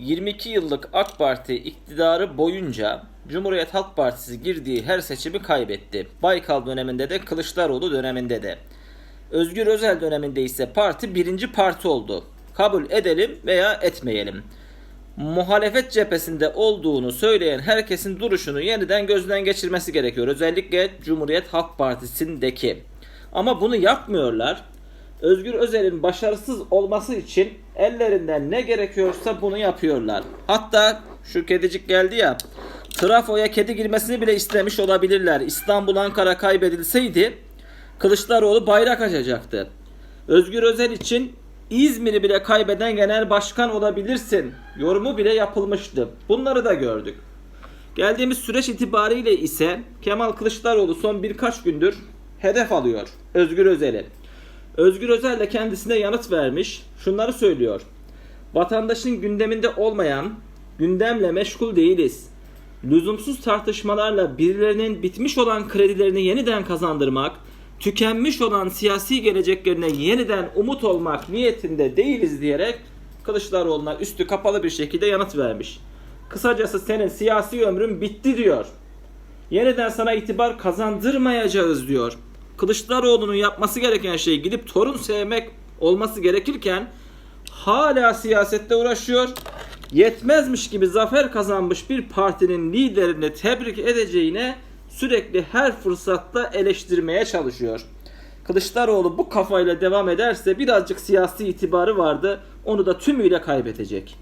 22 yıllık AK Parti iktidarı boyunca Cumhuriyet Halk Partisi girdiği her seçimi kaybetti. Baykal döneminde de Kılıçdaroğlu döneminde de. Özgür Özel döneminde ise parti birinci parti oldu. Kabul edelim veya etmeyelim. Muhalefet cephesinde olduğunu söyleyen herkesin duruşunu yeniden gözden geçirmesi gerekiyor. Özellikle Cumhuriyet Halk Partisi'ndeki. Ama bunu yapmıyorlar. Özgür Özel'in başarısız olması için ellerinden ne gerekiyorsa bunu yapıyorlar. Hatta şu kedicik geldi ya. Trafoya kedi girmesini bile istemiş olabilirler. İstanbul Ankara kaybedilseydi Kılıçdaroğlu bayrak açacaktı. Özgür Özel için İzmir'i bile kaybeden genel başkan olabilirsin. Yorumu bile yapılmıştı. Bunları da gördük. Geldiğimiz süreç itibariyle ise Kemal Kılıçdaroğlu son birkaç gündür hedef alıyor Özgür Özel'i. Özgür Özel de kendisine yanıt vermiş. Şunları söylüyor. Vatandaşın gündeminde olmayan gündemle meşgul değiliz. Lüzumsuz tartışmalarla birilerinin bitmiş olan kredilerini yeniden kazandırmak, tükenmiş olan siyasi geleceklerine yeniden umut olmak niyetinde değiliz diyerek Kılıçdaroğlu'na üstü kapalı bir şekilde yanıt vermiş. Kısacası senin siyasi ömrün bitti diyor. Yeniden sana itibar kazandırmayacağız diyor. Kılıçdaroğlu'nun yapması gereken şey gidip torun sevmek olması gerekirken hala siyasette uğraşıyor. Yetmezmiş gibi zafer kazanmış bir partinin liderini tebrik edeceğine sürekli her fırsatta eleştirmeye çalışıyor. Kılıçdaroğlu bu kafayla devam ederse birazcık siyasi itibarı vardı. Onu da tümüyle kaybedecek.